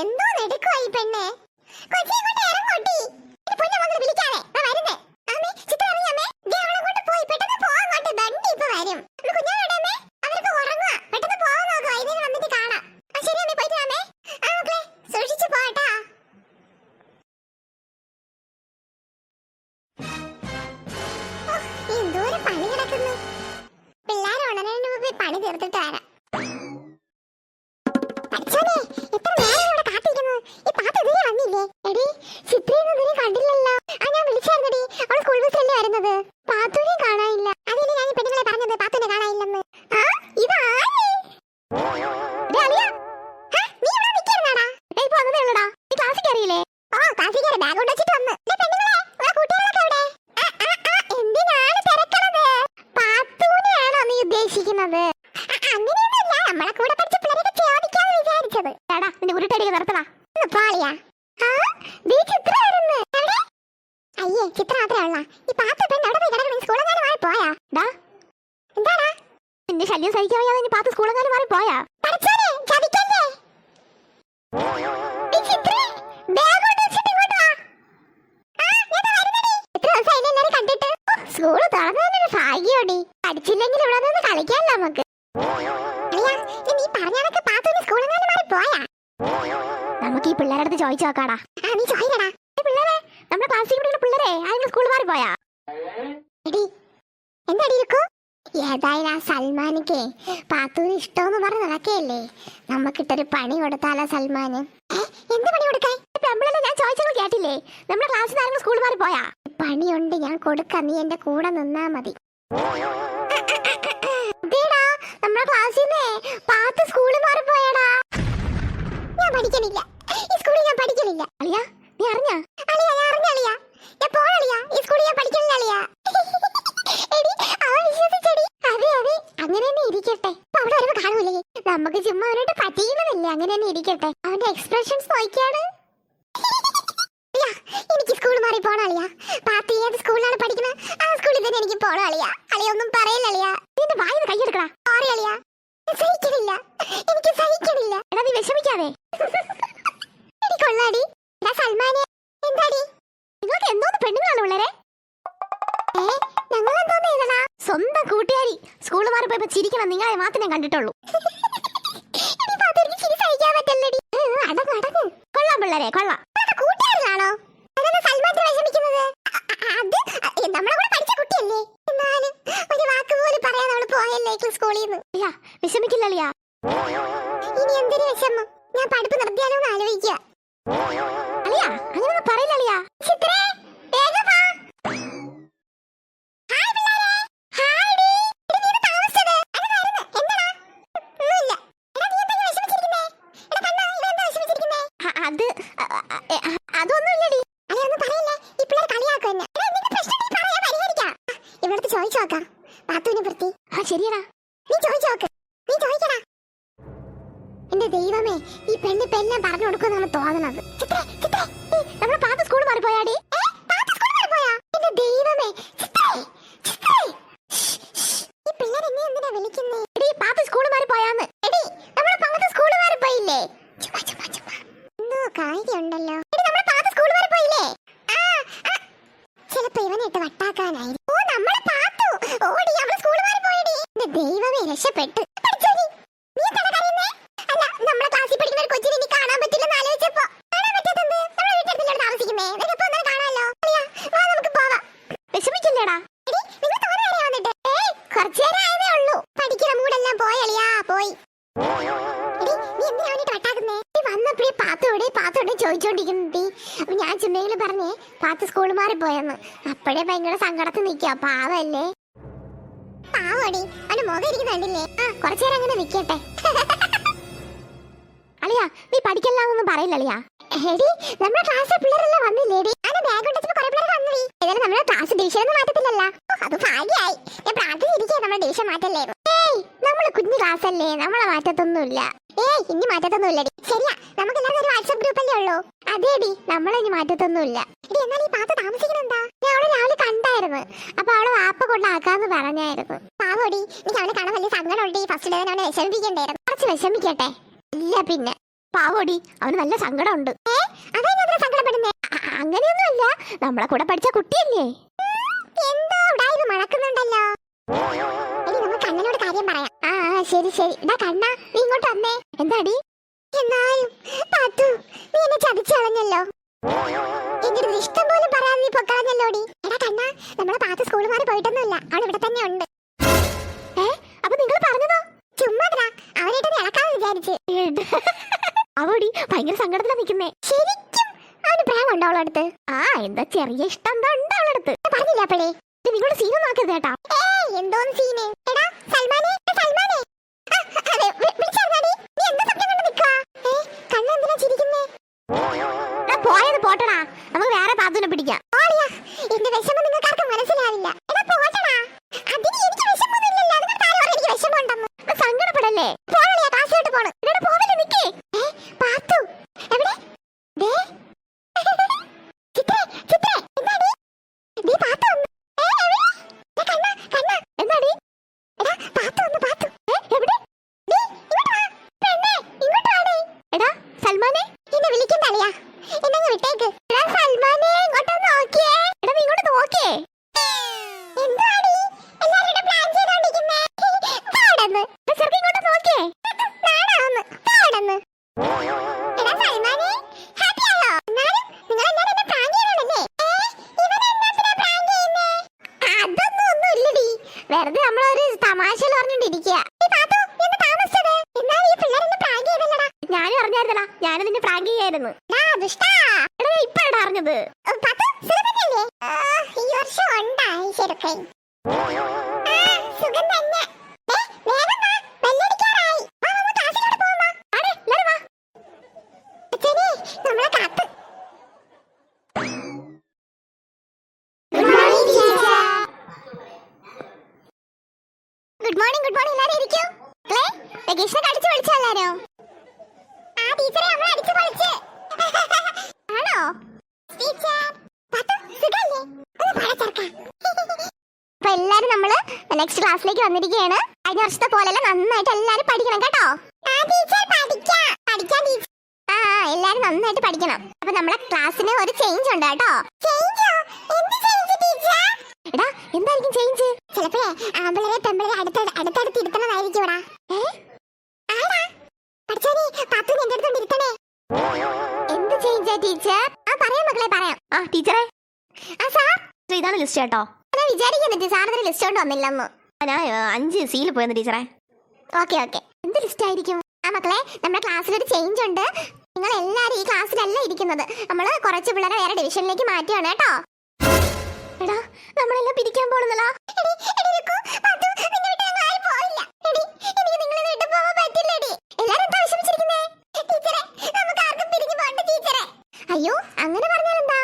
എന്തോ നെടുക്കുവാ ഈ പെണ്ണ്. കൊച്ചി, ഇങ്ങോട്ട് ഇറങ്ങോട്ടി. പൊന്നു മകൾ വിളിക്കാതെ. ഈ എന്താടാ? പോയാ? പഠിച്ചോനെ. എത്ര കണ്ടിട്ട്? പഠിച്ചില്ലെങ്കിൽ നമുക്ക്. നീ പാത്തു പോയാ? നമുക്ക് ഈ അടുത്ത് ചോദിച്ചു നോക്കാടാ. ആ നീ ചോദിക്കടാ. പിള്ളേരെ നമ്മുടെ ക്ലാസ്സിൽ പിള്ളേരെ ആരെങ്കിലും സ്കൂളിൽ മാറി പോയാ? എന്താടി ഇരിക്കൂ? ഏതായാലും ആ സൽമാനിക്ക് പാത്തൂന് ഇഷ്ടമെന്ന് പറഞ്ഞ് നടക്കയല്ലേ നമുക്കിട്ടൊരു പണി കൊടുത്താലോ സൽമാന്. എന്ത് പണി കൊടുക്കാൻ? പെമ്പിളല്ലേ ഞാൻ ചോദിച്ചത് കേട്ടില്ലേ? നമ്മുടെ ക്ലാസ്സിൽ ആരെങ്കിലും സ്കൂളിൽ മാറി പോയാ? പണിയുണ്ട് ഞാൻ കൊടുക്കാം. നീ എന്റെ കൂടെ നിന്നാ മതി. നമ്മുടെ ക്ലാസ്സിൽ നിന്നേ പാത്ത് സ്കൂളിൽ മാറി പോയാടാ. ഞാൻ പഠിക്കണില്ല. ഈ സ്കൂളിൽ ഞാൻ പഠിക്കണില്ല. അളിയാ നീ അറിഞ്ഞാ? അളിയാ ഞാൻ അറിഞ്ഞ അളിയ? പോണളിയ. നമുക്ക് ചുമ്മാ അവനോട്ട് പറ്റിയുന്നതല്ലേ അങ്ങനെ തന്നെ ഇരിക്കട്ടെ. അവന്റെ എക്സ്പ്രഷൻസ് നോക്കിയാണ് എനിക്ക് സ്കൂൾ മാറി പോണം അളിയ പാത്തി ഏത് സ്കൂളിലാണ് പഠിക്കുന്നത് ആ സ്കൂളിൽ തന്നെ എനിക്ക് പോണം അളിയ അളിയ ഒന്നും പറയില്ല അളിയാ നിന്റെ വായിന്ന് കൈയെടുക്കടാ സോറി അളിയാ സഹിക്കണില്ല. എനിക്ക് സഹിക്കണില്ല. എടാ നീ വിഷമിക്കാതെ. കൊള്ളാടി. സൽമാനെ. എന്താടി? നിങ്ങൾക്ക് എന്തോന്ന് പെണ്ണുങ്ങളാണ് പിള്ളേരെ? സ്വന്തം കൂട്ടുകാരി. സ്കൂൾ മാറി പോയപ്പോ ചിരിക്കണം നിങ്ങളെ മാത്രമേ കണ്ടിട്ടുള്ളൂ. കൊള്ളാം പിള്ളേരെ കൊള്ളാം. നിന്ന്. വിഷമിക്കില്ലളിയാ ഇനി എന്തൊരു വിഷമം? ഞാൻ പഠിപ്പ് നിർത്തിയാലോ ആലോചിക്കുക അളിയാ പറയില്ല അളിയാ ചിത്രേ വേഗം വാ ഹായ് പിള്ളേരെ ഹായ് ഡി എടി, നീ ഇത് താമസിച്ചത് അതായിരുന്നു എന്താടാ ഒന്നുമില്ല എടാ നീ എന്താ ഇങ്ങനെ വിഷമിച്ചിരിക്കുന്നേ എടാ കണ്ണാ ഇവൻ എന്താ വിഷമിച്ചിരിക്കുന്നേ അത് അതൊന്നുമില്ലടി അളിയ ഒന്നും പറയില്ലേ ഈ പിള്ളേർ കളിയാക്കും എന്നെ എടാ നിന്റെ പ്രശ്നം നീ പറയാ പരിഹരിക്കാം ഇവിടുത്തെ ചോദിച്ചു നോക്കാം പാത്തുവിനെ പ്രതി ആ ശരിയടാ. നീ ചോദിച്ചു നോക്ക് നീ ചോദിക്കടാ. എന്റെ ദൈവമേ ഈ പെണ്ണ് എല്ലാം പറഞ്ഞു കൊടുക്കുമെന്നാണ് തോന്നുന്നത് നമ്മുടെ പാത്ത സ്കൂളിൽ മാറിപ്പോയാടി? എന്റെ ദൈവമേ ചിത്രേ, ചിത്രേ. ശ്ശ്, ശ്ശ്. ഈ പിള്ളേർ എന്നെ എന്തിനാ വിളിക്കുന്നേ എടി പാത്ത സ്കൂളിൽ മാറി പോയാന്ന് എടി നമ്മുടെ പാത്ത സ്കൂളിൽ മാറി പോയില്ലേ ചുമ്മാ ചുമ്മാ ചുമ്മാ എന്തോ കാര്യമുണ്ടല്ലോ എടി നമ്മുടെ പാത്ത സ്കൂളിൽ മാറി പോയില്ലേ ആ ആ. ചിലപ്പോ ഇവനിട്ട് വട്ടാക്കാനായി ഓ നമ്മളെ പാത്തു ഓടി അവൾ സ്കൂളിൽ മാറി പോയടി എന്റെ ദൈവമേ രക്ഷപ്പെട്ടു പഠിച്ചോടി നീ എന്താണ് കരയുന്നേ അല്ല നമ്മളെ ക്ലാസ്സിൽ പഠിക്കുന്ന ഒരു കൊച്ചിനെ ഇനി കാണാൻ പറ്റില്ലെന്ന് ആലോചിച്ചപ്പോ കാണാൻ പറ്റാത്തത് നമ്മുടെ വീട്ടിൽ താമസിക്കുന്നേ നിനക്ക് ഒന്നും കാണാമല്ലോ അളിയാ, വാ നമുക്ക് പോവാം വിഷമിക്കില്ലേടാ എടി, നിങ്ങൾ തോനെ നേരം വന്നിട്ട് ഏയ് കുറച്ചു നേരം ആയതേ ഉള്ളൂ പഠിക്കുന്ന മൂടെല്ലാം പോയളിയാ പോയി എടി, നീ എന്തിനാ വേണ്ടിട്ട് വട്ടാക്കുന്നേ? നീ വന്നപ്പോഴേ പാത്തോടെ പാത്തോടെ ചോദിച്ചോണ്ടിരിക്കുന്നതി അപ്പൊ ഞാൻ ചുമ്മെങ്കിലും പറഞ്ഞേ പാത്ത് സ്കൂൾ മാറി പോയെന്ന്. അപ്പോഴേ ഭയങ്കര സങ്കടത്തിൽ നിൽക്കുക പാവല്ലേ. പാവടി അവന്റെ മുഖം ഇരിക്കുന്നുണ്ടല്ലേ ആ കുറച്ചു നേരം അങ്ങനെ നിക്കട്ടെ. അളിയാ നീ പഠിക്കല്ലാന്നൊന്നും പറയില്ല അളിയാ. എടി നമ്മുടെ ക്ലാസ്സിലെ പിള്ളേരെല്ലാം വന്നില്ലേടി ഞാൻ ബാഗ് കൊണ്ടുവച്ചപ്പോ കുറെ പിള്ളേർ വന്നു ഏതായാലും നമ്മുടെ ക്ലാസ് ഡിവിഷൻ ഒന്നും മാറ്റത്തില്ലല്ലോ. അത് ഭാഗ്യായി. ഞാൻ പ്രാർത്ഥിച്ചിരിക്കുക നമ്മുടെ ഡിവിഷൻ മാറ്റല്ലേ? ഏയ് നമ്മൾ കുഞ്ഞു ക്ലാസ് അല്ലേ? നമ്മളെ മാറ്റത്തൊന്നുമില്ല. ഏയ് ഇനി മാറ്റത്തൊന്നുമില്ലടി ശരിയാ നമുക്ക് എല്ലാവരും ഒരു വാട്സ്ആപ്പ് ഗ്രൂപ്പ് അല്ലേ ഉള്ളൂ. അതേടി നമ്മളിനി മാറ്റത്തൊന്നുമില്ല. ഇത് എന്നാൽ ഈ പാത്ത് താമസിക്കണെന്താ ഞാൻ അവളെ രാവിലെ കണ്ടായിരുന്നു. അപ്പൊ അവളെ വാപ്പ കൊണ്ടാക്കാന്ന് പറഞ്ഞായിരുന്നു. പാവോടി എനിക്ക് അവനെ കാണാൻ വലിയ സങ്കടമുണ്ട്. ഈ ഫസ്റ്റ് ഡേ അവനെ വിഷമിപ്പിക്കണ്ടായിരുന്നു. കുറച്ച് വിഷമിക്കട്ടെ? ഇല്ല പിന്നെ. പാവോടി അവന് നല്ല സങ്കടമുണ്ട്. അതെന്നെ സങ്കടപ്പെടുന്നേ? അങ്ങനെയൊന്നുമല്ല. നമ്മളെ കൂടെ പഠിച്ച കുട്ടിയല്ലേ? എന്തോ ഉടായ്മ മണക്കുന്നുണ്ടല്ലോ. എടി നമുക്ക് കണ്ണനോട് കാര്യം പറയാം. ആ, ശരി ശരി. ഇതാ കണ്ണ നീ ഇങ്ങോട്ട് വന്നേ. എന്താടി? എന്നാലും പാത്തു നീ എന്നെ ചതിച്ചു കളഞ്ഞല്ലോ. എന്റെ ഇഷ്ടം പോലെ പറയാൻ നീ പൊക്കളഞ്ഞല്ലോടി എടാ കണ്ണ നമ്മളെ പാത്ത് സ്കൂളിൽ മാറി പോയിട്ടൊന്നുമില്ല. അവൾ ഇവിടെ തന്നെ ഉണ്ട്. ഏ അപ്പൊ നിങ്ങൾ പറഞ്ഞതോ? ചുമ്മാ അവനായിട്ട് ഇളക്കാന്ന് വിചാരിച്ച്. അവടി ഭയങ്കര സങ്കടത്തിലാ നിക്കുന്നേ. ശരിക്കും അവന് പ്രേമുണ്ടോ അവളടുത്ത് ആ എന്താ ചെറിയ ഇഷ്ടം എന്താ ഉണ്ട് അവളടുത്ത് പറഞ്ഞില്ല അപ്പളേ നിങ്ങളുടെ സീന നോക്കരുത് കേട്ടാ. എന്തോന്ന് സീന് എടാ സൽമാനെ സൽമാനെ. അതെ, വി- നീ എന്താ സ്വപ്നം കണ്ട് നിക്കുവാ? ഏ, കണ്ണെന്തിനാ ചിരിക്കുന്നേ? പോയത് പോട്ടടാ. നമുക്ക് വേറെ പാത്തുനെ പിടിക്കാം. എന്റെ വിഷമം ഞാനും ഞാൻ നിന്നെ പ്രാങ്ക് ചെയ്യായിരുന്നു. ഇപ്പഴാ അറിഞ്ഞത്. ഈ വർഷം സുഖം തന്നെ ദേ, വേഗം വാ, ബെല്ലടിക്കാറായി. വാ, നമുക്ക് ക്ലാസ്സിലോട്ട് പോവാം, വാ. ആടെ, എല്ലാരും വാ. അച്ഛനെ, നമ്മളെ കാത്ത്. Good morning, teacher. Good morning good morning എല്ലാരും ഇരിക്കൂ മക്കളെ വെക്കേഷൻ അടിച്ചു പൊളിച്ചോ എല്ലാരും ആ ടീച്ചറെ നമ്മൾ അടിച്ചു പൊളിച്ച് ആണോ ടീച്ചർ പാത്തു സുഖല്ലേ ഒന്ന് പറ ചെറുക്കാ അപ്പൊ എല്ലാരും നമ്മൾ നെക്സ്റ്റ് ക്ലാസ്സിലേക്ക് വന്നിരിക്കുകയാണ് കഴിഞ്ഞ വർഷത്തെ പോലെല്ലാം നന്നായിട്ട് എല്ലാരും പഠിക്കണം കേട്ടോ. ആ എല്ലാരും നന്നായിട്ട് പഠിക്കണം. അപ്പൊ നമ്മളെ ക്ലാസ്സിന് ഒരു ചേഞ്ച് ഉണ്ട് കേട്ടോ. എടാ എന്തായിരിക്കും ചേഞ്ച് ചിലപ്പോഴേ ആമ്പിളരെ പെമ്പിളരെ അടുത്ത അടുത്തടുത്ത് ഇരുത്തണതായിരിക്കും ഇവിടെ എന്ത് ചേഞ്ചാ ടീച്ചർ ആ പറയാം മക്കളെ പറയാം. ആ ടീച്ചറെ. ആ സാർ ഇതാണ് ലിസ്റ്റ് കേട്ടോ. ഞാൻ വിചാരിക്കുന്നിട്ട് സാറിന് ലിസ്റ്റ് കൊണ്ട് വന്നില്ലെന്ന്. ഞാൻ അഞ്ച് സീൽ പോയെന്ന് ടീച്ചറെ. Okay okay. എന്ത് ലിസ്റ്റ് ആയിരിക്കും? ആ മക്കളെ നമ്മുടെ ക്ലാസ്സിലൊരു ചേഞ്ച് ഉണ്ട്. നിങ്ങൾ എല്ലാരും ഈ ക്ലാസ്സിലല്ല ഇരിക്കുന്നത്. നമ്മൾ കുറച്ച് പിള്ളേരെ വേറെ ഡിവിഷനിലേക്ക് മാറ്റിയാണ് കേട്ടോ. എടാ നമ്മളെല്ലാം പിരിക്കാൻ പോണെന്നല്ലോ? അയ്യോ അങ്ങനെ പറഞ്ഞാൽ എന്താ